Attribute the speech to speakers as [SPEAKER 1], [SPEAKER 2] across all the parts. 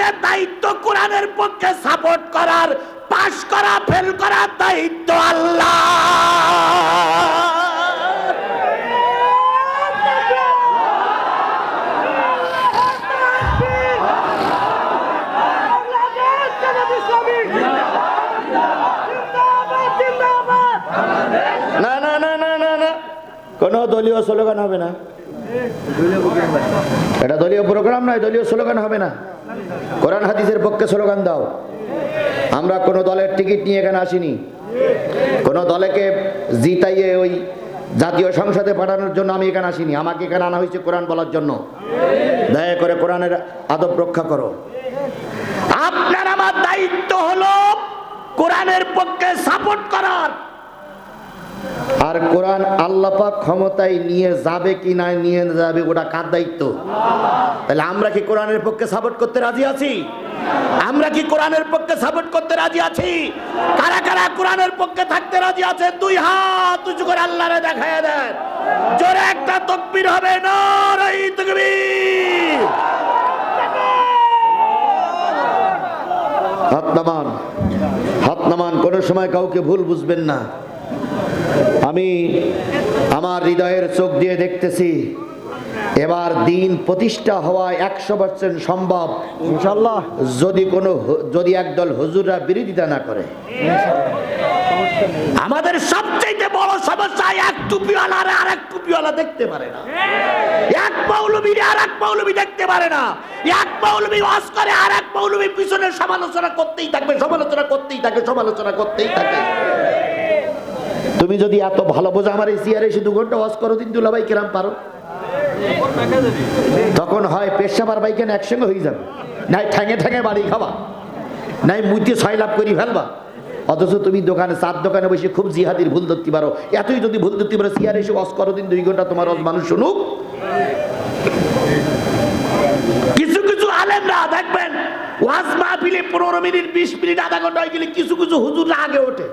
[SPEAKER 1] আমাদের দায়িত্ব কোরআনের পক্ষে সাপোর্ট করার পাশ করা ফেল করার দায়িত্ব আল্লাহ। না না না না না না। কোনো দলীয় স্লোগান হবে না। এটা দলীয় প্রোগ্রাম নয়, দলীয় স্লোগান হবে না। কোরআন হাদিসের পক্ষে স্লোগান দাও। আমরা কোনো দলের টিকিট নিয়ে এখানে আসিনি। কোনো দলেকে জিতাইয়ে ওই জাতীয় সংসদে পাঠানোর জন্য আমি এখানে আসিনি। আমাকে এখানে আনা হয়েছে কোরআন বলার জন্য। দয়া করে কোরআনের আদব রক্ষা করো। আপনার আমার দায়িত্ব হলো কোরআনের পক্ষে সাপোর্ট করার। আর কোরআন আল্লাপাক ক্ষমতায় নিয়ে যাবে কি না, নিয়ে যাবে ওটা কার দায়িত্ব? তাহলে আমরা কি কোরআনের পক্ষে সাপোর্ট করতে রাজি আছি? আমরা কি কোরআনের পক্ষে সাপোর্ট করতে রাজি আছি? কারা কারা কোরআনের পক্ষে থাকতে রাজি আছে? দুই হাত উঁচু করে আল্লাহরে দেখায় দেন। জোরে একটা তকবির হবে, নারাই তকবীর। হাত নামান হাত নামান, কোনো সময় কাউকে ভুল বুঝবেন না। আমি আমার হৃদয়ের চোখ দিয়ে দেখতেছি এবার দিন প্রতিষ্ঠা হওয়া একশো পার্সেন্ট সম্ভব।
[SPEAKER 2] ইনশাল্লাহ
[SPEAKER 1] যদি কোনো যদি একদল হুজুররা বিরোধিতা না করে। আমাদের সবচেয়ে বড় সমস্যা এক টুপিওয়ালা আর এক টুপিওয়ালা দেখতে পারে না। এক মৌলবী আর এক মৌলবী দেখতে পারে না। এক মৌলবী ওয়াজ করে আর এক মৌলবী পিছনে সমালোচনা করতেই থাকবে সমালোচনা করতেই থাকে সমালোচনা করতেই থাকে। তুমি যদি এত ভালো বোঝো, আমার এই চেয়ারে এসে দু ঘণ্টা ওয়াজ করো দিন দুলাভাই কিরাম পারো। তখন হয় পেশাবার বাইকেন একসঙ্গে হয়ে যাবে। নাই ঠ্যাঙে ঠ্যাঙে বাড়ি খাবা। নাই মুইতে ছয় লাভ করি ফেলবা। অথচ তুমি দোকানে, চার দোকানে বসে খুব জিহাদির ভুল ধরতে পারো। এতই যদি ভুল ধরতে পারো চেয়ারে এসে ওয়াজ করো দিন দুই ঘণ্টা তোমার মানুষ শুনুক। কিছু কিছু আলেমরা দেখবেন ওয়াজ মাহফিলে পনেরো মিনিট, বিশ মিনিট, আধা ঘণ্টা হয়ে গেলে কিছু কিছু হুজুররা আগে ওঠে।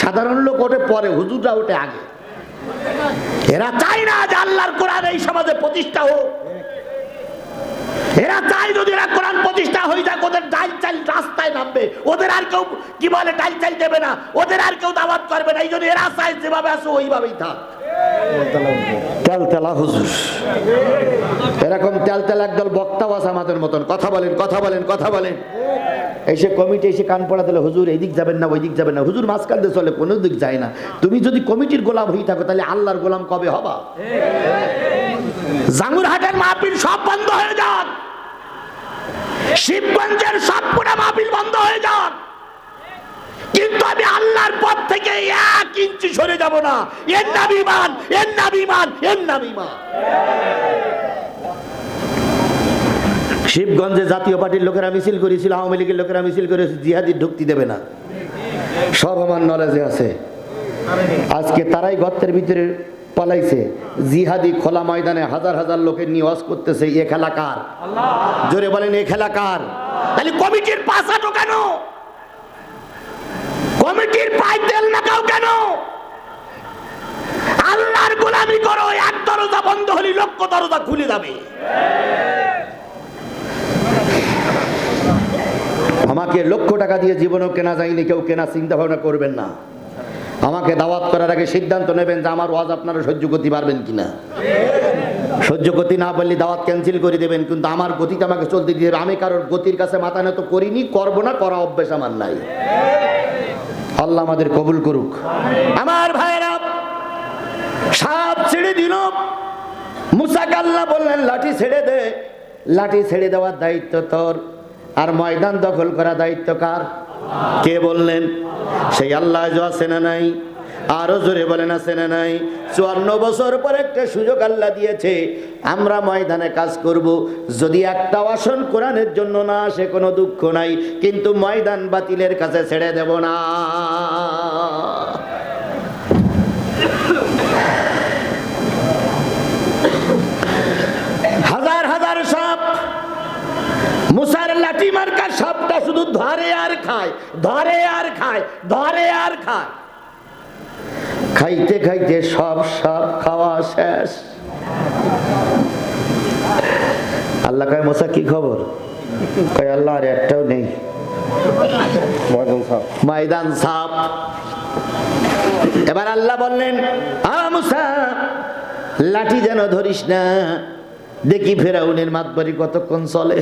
[SPEAKER 1] সাধারণ লোক ওঠে, পরে হুজুররা ওঠে আগে। এরা চায় না যে আল্লাহর কোরআন এই সমাজে প্রতিষ্ঠা হোক। এরা চাই যদি এরা কোরআন প্রতিষ্ঠা হয়ে যাক, ওদের ডাল চাইল রাস্তায় নামবে। ওদের আর কেউ কি বলে, ডাল চাল দেবে না। ওদের আর কেউ দাওয়াত করবে না। এই জন্য এরা চায় যেভাবে আসো ওইভাবেই থাক। তেলতেলা এরকম তেলতেলা একদল বক্তাও আছে আমাদের মতন। কথা বলেন কথা বলেন কথা বলেন। এসে কমিটি এসে কান পড়া দিলে, হুজুর, এই দিক যাবেন না, ওই দিক যাবেন না। হুজুর মাঝখান দিয়ে চলে, কোনো দিক যায় না। তুমি যদি কমিটির গোলাম হয়ে থাকো, তাহলে আল্লাহর গোলাম কবে হবা? জাঙ্গুরহাটের মাহফিল সব বন্ধ হয়ে যাক। শিবগঞ্জের সবগুলো মাহফিল বন্ধ হয়ে যাক। কিন্তু আমি আল্লাহর পথ থেকে এক ইঞ্চি সরে যাব না। এর নাবিমান এর নাবিমান এর নাবিমান শিবগঞ্জে জাতীয় পার্টির লোকেরা মিছিল করেছিল, আওয়ামী লীগের লোকেরা মিছিল করেছে জিহাদি ঢুকতে দেবে না। সব আমার নলেজে আছে। আজকে তারাই গর্তের ভিতরে পালাইছে। জিহাদি খোলা ময়দানে হাজার হাজার লোকের নিয়ে ওয়াজ করতেছে, এ খেলা কার? জোরে বলেন, এ খেলা কার? তাহলে কমিটির পাশাটো কেন কমিটির পাই তেল নাকাও কেন? আল্লাহর গোলামি করো, এক দরজা বন্ধ হলে লক্ষ দরজা খুলে যাবে। আমাকে লক্ষ টাকা দিয়ে জীবনও কেনা যায়নি, কেউ কেনা চিন্তা ভাবনা করবেন না। আমাকে দাওয়াত করার আগে সিদ্ধান্ত নেবেন যে আমার ওয়াজ আপনারা সহ্য করতে পারবেন কিনা। সহ্য করতে না পারলে দাওয়াত ক্যান্সেল করে দেবেন, কিন্তু আমার গতিতে আমাকে চলতে দিয়ে আমি কারোর গতির কাছে মাথা নত করিনি, করব না, করা অভ্যেস আমার নাই। আল্লাহ আমাদের কবুল করুক। আমার ভাইরা সাপ ছেড়ে দিল। মুসাক আল্লাহ বললেন, লাঠি ছেড়ে দে। লাঠি ছেড়ে দেওয়ার দায়িত্ব তোর। আর ময়দান দখল করা দায়িত্ব কার? কে বললেন, সেই আল্লাহ আছে না নাই? আরও জোরে বলেন, আছে না নাই? চুয়ান্ন বছর পর একটা সুযোগ আল্লাহ দিয়েছে। আমরা ময়দানে কাজ করব। যদি একটা আসন কোরআনের জন্য না আসে, কোনো দুঃখ নাই। কিন্তু ময়দান বাতিলের কাছে ছেড়ে দেব না। হাজার হাজার লাঠি মার্কা শুধু ধরে আর খায়, ধরে আর খায়, ধরে আর খায়। খাইতে খাইতে সব সাপ খাওয়া শেষ। আল্লাহ কয় মোসা কি খবর? কয় আল্লাহ আর একটাও নেই।
[SPEAKER 2] ময়দান
[SPEAKER 1] সাপ। এবার আল্লাহ বললেন আ মুসা লাঠি যেন ধরিস না। দেখি ফেরাউনের মাতবাড়ি কতক্ষণ চলে?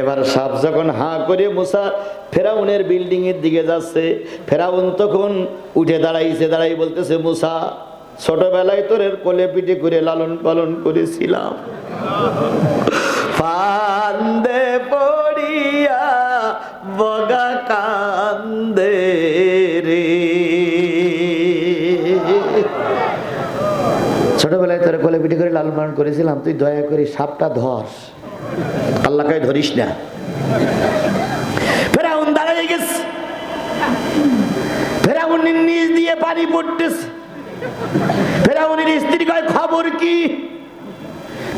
[SPEAKER 1] এবার সাপ যখন হাঁ করে মুসা ফেরাউনের বিল্ডিং এর দিকে যাচ্ছে, ফেরাউন তখন উঠে দাঁড়াইছে, দাঁড়াই বলতেছে, মুসা, ছোটবেলায় তোরের কোলে পিঠে করে লালন পালন করেছিলাম। ফান্দে পড়িয়া, বগা কান্দে রে। ছোটবেলায় তোর কোলে পিঠে করে লালন পালন করেছিলাম, তুই দয়া করে সাপটা ধর। আল্লাহকে ধরিস না। ফেরাউন দাঁড়িয়ে গেছে। ফেরাউনের নিচ দিয়ে পানি পড়তেছে। ফেরাউনের স্ত্রী কয়, খবর কি?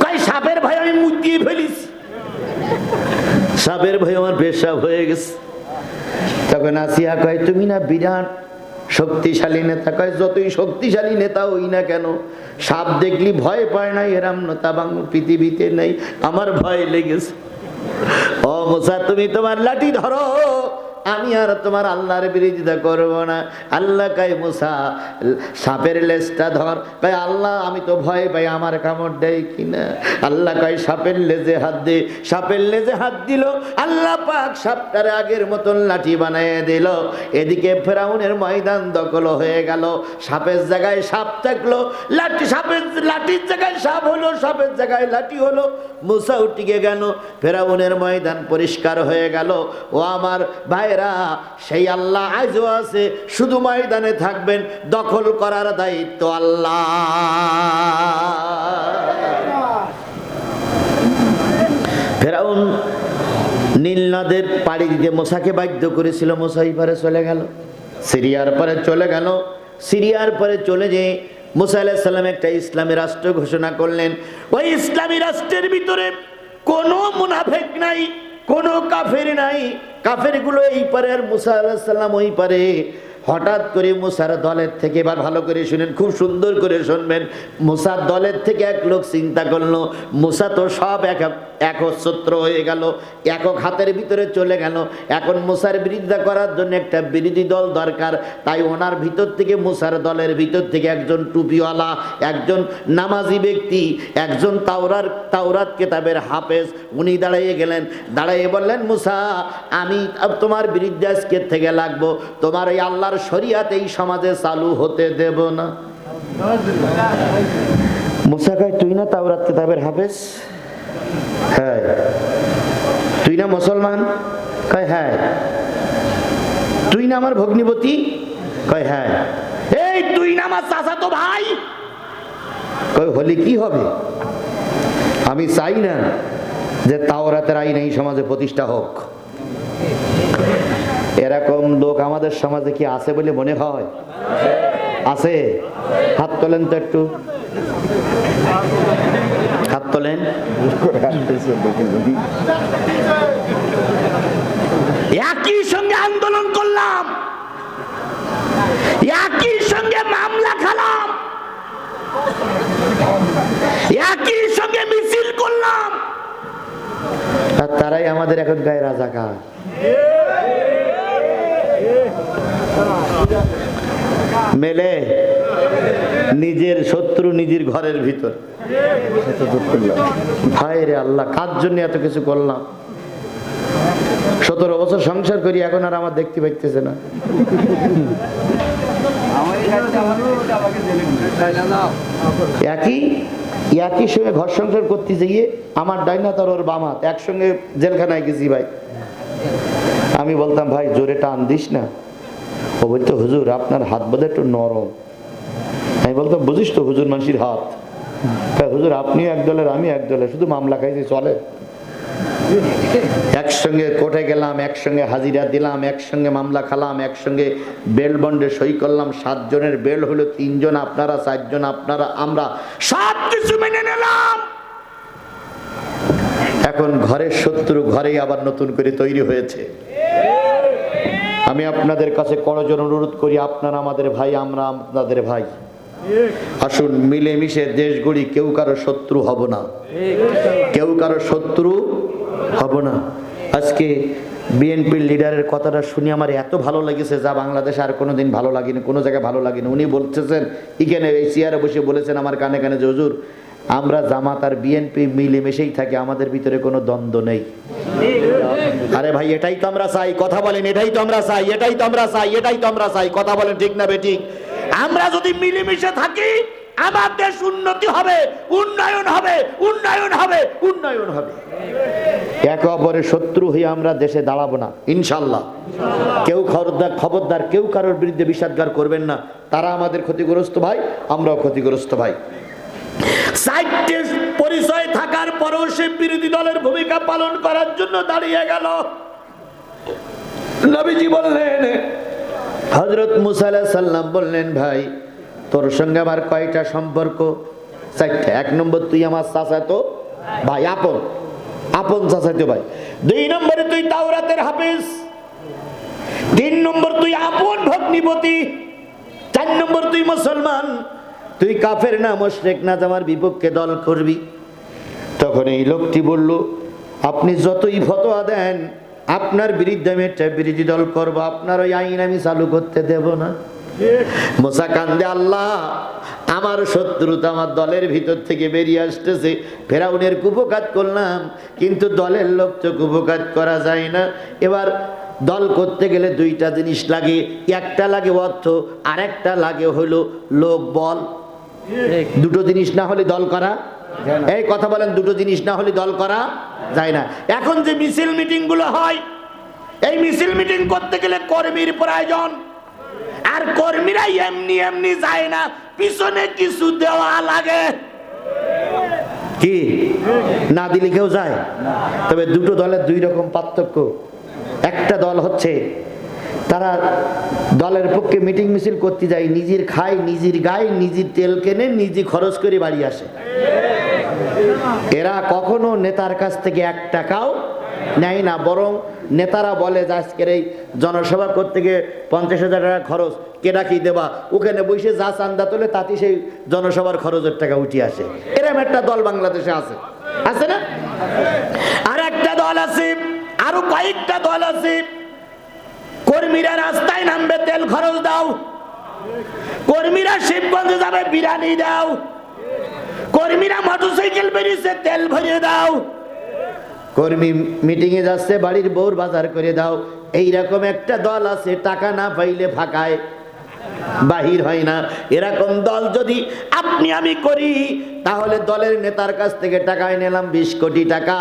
[SPEAKER 1] কয়, সাপের ভয় আমি মুখ দিয়ে ফেলিস সাপের ভয় আমার পেশাব হয়ে গেছে। তখন আসিয়া কয়, তুমি না বিরাট শক্তিশালী নেতা কয়, যতই শক্তিশালী নেতা হই না কেন, সাপ দেখলি ভয় পায় না এরাম নেতা বাং পৃথিবীতে নেই, আমার ভয় লেগেছে। ও তুমি তোমার লাঠি ধরো আমি আর তোমার আল্লাহর বিরোধিতা করব না। আল্লাহ কাই মুসা, সাপের লেজটা ধর। কাই আল্লাহ, আমি তো ভয় পাই, আমার কামড় দেয় কিনা? আল্লাহ কাই সাপের লেজে হাত দে। সাপের লেজে হাত দিল, আল্লাহ পাক সাপটার আগের মতন লাঠি বানিয়ে দিল। এদিকে ফেরাউনের ময়দান দখল হয়ে গেল। সাপের জায়গায় সাপ থাকল, লাঠি সাপের, লাঠির জায়গায় সাপ হলো, সাপের জায়গায় লাঠি হলো। মুসা উঠিকে গেল, ফেরাউনের ময়দান পরিষ্কার হয়ে গেল। ও আমার ভাইরা সেই আল্লাহ আজও আছে, শুধু ময়দানে থাকবেন, দখল করার দায়িত্ব আল্লাহ। ফেরাউন নীল নদের পাড়ি দিতে মোসাকে বাধ্য করেছিল মোসা এই পারে চলে গেল, সিরিয়ার পরে চলে গেল, সিরিয়ার পরে চলে যে মুসা আলাহ সাল্লাম একটা ইসলামী রাষ্ট্র ঘোষণা করলেন। ওই ইসলামী রাষ্ট্রের ভিতরে কোনো মুনাফেক নাই। কোনো কাফের নাই। কাফেরগুলো এই পারে আর মুসা আলাহ সাল্লাম ওই পারে। হঠাৎ করে মুসার দলের থেকে, এবার ভালো করে শুনেন, খুব সুন্দর করে শুনবেন, মুসার দলের থেকে এক লোক চিন্তা করল, মুসা তো সব এক একচ্ছত্র হয়ে গেল, একক হাতের ভিতরে চলে গেল। এখন মুসার বিরোধিতা করার জন্য একটা বিরোধী দল দরকার, তাই ওনার ভিতর থেকে, মুসার দলের ভিতর থেকে একজন টুপিওয়ালা, একজন নামাজি ব্যক্তি, একজন তাওরার, তাওরাত কেতাবের হাফেজ, উনি দাঁড়িয়ে গেলেন দাঁড়িয়ে বললেন, মুসা, আমি তোমার বিরুদ্ধে আজকের থেকে লাগবো, তোমার এই আল্লাহর শরিয়াত এই সমাজে চালু হতে দেব না। মুসা তুই না তাওরাত কেতাবের হাফেজ? হ্যাঁ। তুই না মুসলমান? কয় হ্যাঁ। তুই না আমার ভগ্নিপতি? কয় হ্যাঁ। এই, তুই না আমার চাচা তো ভাই? কয়, হলে কি হবে? আমি চাই না যে তাওরাতের আইন এই সমাজে প্রতিষ্ঠা হোক। এরকম লোক আমাদের সমাজে কি আছে বলে মনে হয়? আছে? হাত তোলেন তো একটু। হাত তোলেন। একই সঙ্গে আন্দোলন করলাম। একই সঙ্গে মামলা খালাম। একই সঙ্গে মিছিল করলাম। আর তারাই আমাদের এখন গায়ে রাজাকার। মেলে নিজের শত্রু নিজের ঘরের ভিতর। ভাই রে আল্লাহ, কার জন্য এত কিছু করলাম? সতেরো বছর সংসার করি, এখন আর আমার দেখতে পাইতেছে না। একই একই সঙ্গে ঘর সংসার করতে গিয়ে আমার ডাইনা তার ওর বামাত একসঙ্গে জেলখানায় গেছি ভাই। আমি বলতাম, ভাই, জোরে টান দিস না। ও বলতো হুজুর, আপনার হাত বোধ একটু নরম। আমি বলতাম, বুঝিস তো হুজুর মানসির হাত? তা হুজুর, আপনিও এক দলের আমি এক দলের, শুধু মামলা খাইছি, চলে। একসঙ্গে কোর্টে গেলাম, একসঙ্গে হাজিরা দিলাম, একসঙ্গে মামলা খালাম, একসঙ্গে বেল বন্ডে সই করলাম, সাতজনের বেল হলো তিনজন, আপনারা চারজন, আপনারা আমরা সব কিছু মেনে নিলাম। এখন ঘরের শত্রু ঘরেই আবার নতুন করে তৈরি হয়েছে। আমি আপনাদের কাছে করজন অনুরোধ করি, আপনারা আমাদের ভাই, আমরা আপনাদের ভাই। আসুন মিলেমিশে দেশ গড়ি, কেউ কারও শত্রু হব না। কেউ কারও শত্রু হব না। আজকে বিএনপির লিডারের কথাটা শুনে আমার এত ভালো লেগেছে, যা বাংলাদেশে আর কোনো দিন ভালো লাগেনি, কোনো জায়গায় ভালো লাগেনি। উনি বলতেছেন, এখানে এই চেয়ারে বসে বলেছেন আমার কানে কানে যে আমরা জামাত আর বিএনপি মিলেমিশেই থাকি, আমাদের ভিতরে কোনো দ্বন্দ্ব নেই। আরে ভাই, এটাই তো আমরা চাই, কথা বলেন, এটাই তো আমরা চাই, এটাই তো আমরা চাই, এটাই তো আমরা চাই, কথা বলেন ঠিক না বেঠিক? আমরা যদি মিলেমিশে থাকি, আমার দেশ উন্নতি হবে, উন্নয়ন হবে উন্নয়ন হবে উন্নয়ন হবে। একে অপরের শত্রু হয়ে আমরা দেশে দাঁড়াবো না, ইনশাল্লাহ। কেউ খবরদার খবরদার, কেউ কারোর বিরুদ্ধে বিষাদগার করবেন না। তারা আমাদের ক্ষতিগ্রস্ত ভাই, আমরাও ক্ষতিগ্রস্ত ভাই। পরিচয় থাকার পরেও সে বিরোধী দলের ভূমিকা পালন করার জন্য দাঁড়িয়ে গেল। নবীজি বললেন হজরত মুসা আলাইহিস সাল্লাম বললেন, ভাই, তোর সঙ্গে আমার কয়টা সম্পর্ক? এক নম্বর, তুই আমার চাচা তো? ভাই, আপন। আপন চাচা তো ভাই। দুই নম্বরে, তুই তাওরাতের হাফিজ। তিন নম্বর, তুই আপন ভগ্নিপতি। চার নম্বর, তুই মুসলমান। তুই কাফের না, মোশরেক না আমার বিপক্ষে দল করবি। তখন এই লোকটি বলল, আপনি যতই ফতোয়া দেন, আপনার বিরুদ্ধে আমি একটা বিরোধী দল করব, আপনার ওই আইন আমি চালু করতে দেব না। মোসা কান্দে, আল্লাহ, আমার শত্রুতা আমার দলের ভিতর থেকে বেরিয়ে আসতেছে। ফেরাউনের কুপকাত করলাম, কিন্তু দলের লোক তো কুপকাত করা যায় না। এবার দল করতে গেলে দুইটা জিনিস লাগে, একটা লাগে অর্থ আর একটা লাগে হলো লোক বল দুটো জিনিস না হলে দল করা এই কথা বলেন দুটো জিনিস না হলে দল করা যায় না। এখন যে মিছিল মিটিংগুলো হয় এই মিছিল মিটিং করতে গেলে কর্মীর প্রয়োজন। আর কর্মীরা এমনি এমনি যায় না পিছনে কিছু দেওয়া লাগে। কি? না দিলে কেউ যায়? তবে দুটো দলের দুই রকম পার্থক্য। একটা দল হচ্ছে তারা দলের পক্ষে মিটিং মিছিল করতে যায়, নিজের খায়, নিজের গায়ে, নিজের তেল কেনে, নিজে খরচ করে বাড়ি আসে। এরা কখনো নেতার কাছ থেকে এক টাকাও নেয় না, বরং নেতারা বলে যে আজকের এই জনসভা করতে গিয়ে পঞ্চাশ হাজার টাকা খরচ কি দেবা? ওখানে বসে যা চান্দা তোলে, তাতে সেই জনসভার খরচের টাকা উঠে আসে। এরম একটা দল বাংলাদেশে আছে। আছে না? আর একটা দল আছে, আরও কয়েকটা দল আছে কর্মীরা রাস্তায় নামবে, তেল খরচ দাও। কর্মীরা শিবগঞ্জে যাবে বিরানি দাও। কর্মীরা মোটরসাইকেল বেরিয়েছে, তেল ভরিয়ে দাও। কর্মী মিটিং এ যাচ্ছে, বাড়ির বউর বাজার করে দাও। এইরকম একটা দল আছে, টাকা না পাইলে ফাঁকায়। বাহির হয় না। এরকম দল যদি আপনি আমি করি, তাহলে দলের নেতার কাছ থেকে টাকায় নিলাম বিশ কোটি টাকা।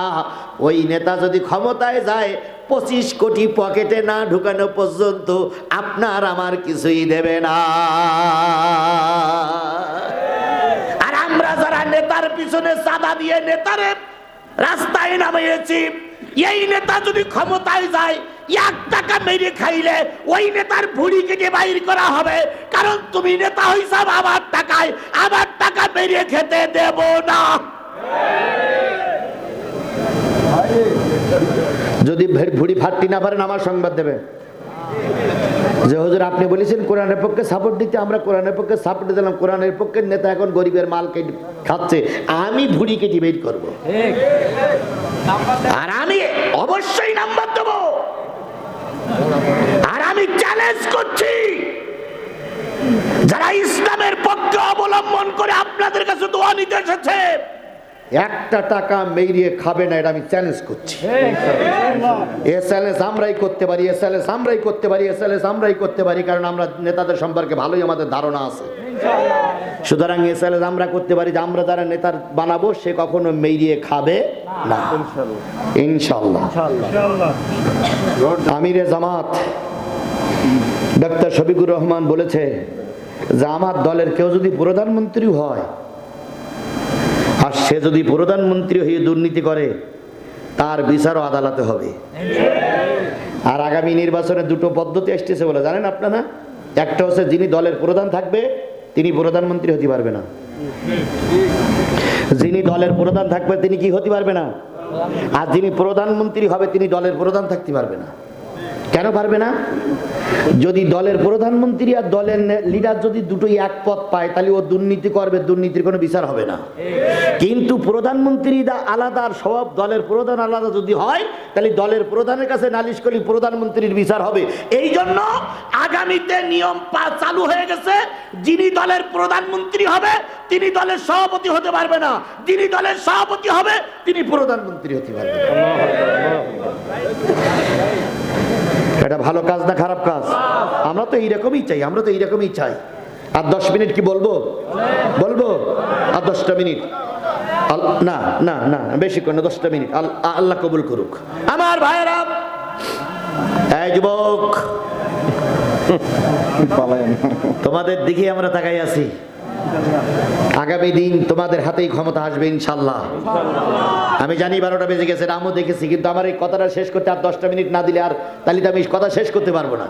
[SPEAKER 1] ওই নেতা যদি ক্ষমতায় যায়, পঁচিশ কোটি পকেটে না ঢুকানো পর্যন্ত আপনার আমার কিছুই দেবে না। আর আমরা যারা নেতার পিছনে চাঁদা দিয়ে নেতারে রাস্তায় নামিয়েছি এই নেতা যদি ক্ষমতায় যায়, এক টাকা মেরে খাইলে ওই নেতার ভুড়ি কেটে বাইর করা হবে। কারণ তুমি নেতা হইসাব আমার টাকায়, আমার টাকা মেরে খেতে দেব না। যদি ভুড়ি ফাটতি না পারেন, আমার সংবাদ দেবে। যে হজুর আপনি বলেছেন কোরআনের পক্ষে সাপোর্ট দিতে, আমরা কোরআনের পক্ষে সাপোর্ট দিলাম, কোরআনের পক্ষে নেতা এখন গরিবের মাল কেটে খাচ্ছে। আমি ভুড়ি কেটে বের করব। আর আমি অবশ্যই নাম্বার দেব। আর আমি চ্যালেঞ্জ করছি। যারা ইসলামের পক্ষে অবলম্বন করে আপনাদের কাছে দোয়া নিতে এসেছে একটা টাকা মেরিয়ে খাবে না এটা আমি চ্যালেঞ্জ করছি। এ চ্যালেঞ্জ আমরাই করতে পারি এ চ্যালেঞ্জ আমরাই করতে পারি এ চ্যালেঞ্জ আমরাই করতে পারি কারণ আমরা নেতাদের সম্পর্কে ভালোই আমাদের ধারণা আছে। সুতরাং এ চ্যালেঞ্জ আমরা করতে পারি যে আমরা যারা নেতার বানাবো সে কখনো মেরিয়ে খাবে না। ইনশাল্লাহ আমিরে জামাত ডাক্তার শফিকুর রহমান বলেছে যে আমার দলের কেউ যদি প্রধানমন্ত্রী হয় আর সে যদি প্রধানমন্ত্রী হয়ে দুর্নীতি করে, তার বিচারও আদালতে হবে। আর আগামী নির্বাচনে দুটো পদ্ধতি আসতেছে বলে, জানেন আপনারা? একটা হচ্ছে যিনি দলের প্রধান থাকবে, তিনি প্রধানমন্ত্রী হতে পারবে না। যিনি দলের প্রধান থাকবে, তিনি কি হতে পারবে না? আর যিনি প্রধানমন্ত্রী হবে, তিনি দলের প্রধান থাকতে পারবে না। কেন পারবে না? যদি দলের প্রধানমন্ত্রী আর দলের লিডার যদি দুটোই এক পথ পায়, তাহলে ও দুর্নীতি করবে, দুর্নীতির কোনো বিচার হবে না। কিন্তু প্রধানমন্ত্রী আলাদা আর সব দলের প্রধান আলাদা যদি হয়, তাহলে দলের প্রধানের কাছে নালিশ করলে প্রধানমন্ত্রীর বিচার হবে। এই জন্য আগামীতে নিয়ম চালু হয়ে গেছে, যিনি দলের প্রধানমন্ত্রী হবে, তিনি দলের সভাপতি হতে পারবে না। যিনি দলের সভাপতি হবে, তিনি প্রধানমন্ত্রী হতে পারবে। এটা ভালো কাজ না খারাপ কাজ? আমরা তো এইরকমই চাই আমরা তো এইরকমই চাই। আর দশ মিনিট কি বলব? বলব? আর দশটা মিনিট? না না না বেশিক্ষণ না দশটা মিনিট। আল- আল্লাহ কবুল করুক। আমার ভাইয়েরা এই যুবক তোমাদের দিকে আমরা তাকাই আছি। আগামী দিন তোমাদের হাতেই ক্ষমতা আসবে ইনশাল্লাহ। আমি জানি বারোটা বেজে গেছে আমিও দেখেছি কিন্তু আমার এই কথাটা শেষ করতে আর দশটা মিনিট না দিলে আর তাহলে তো আমি কথা শেষ করতে পারব না।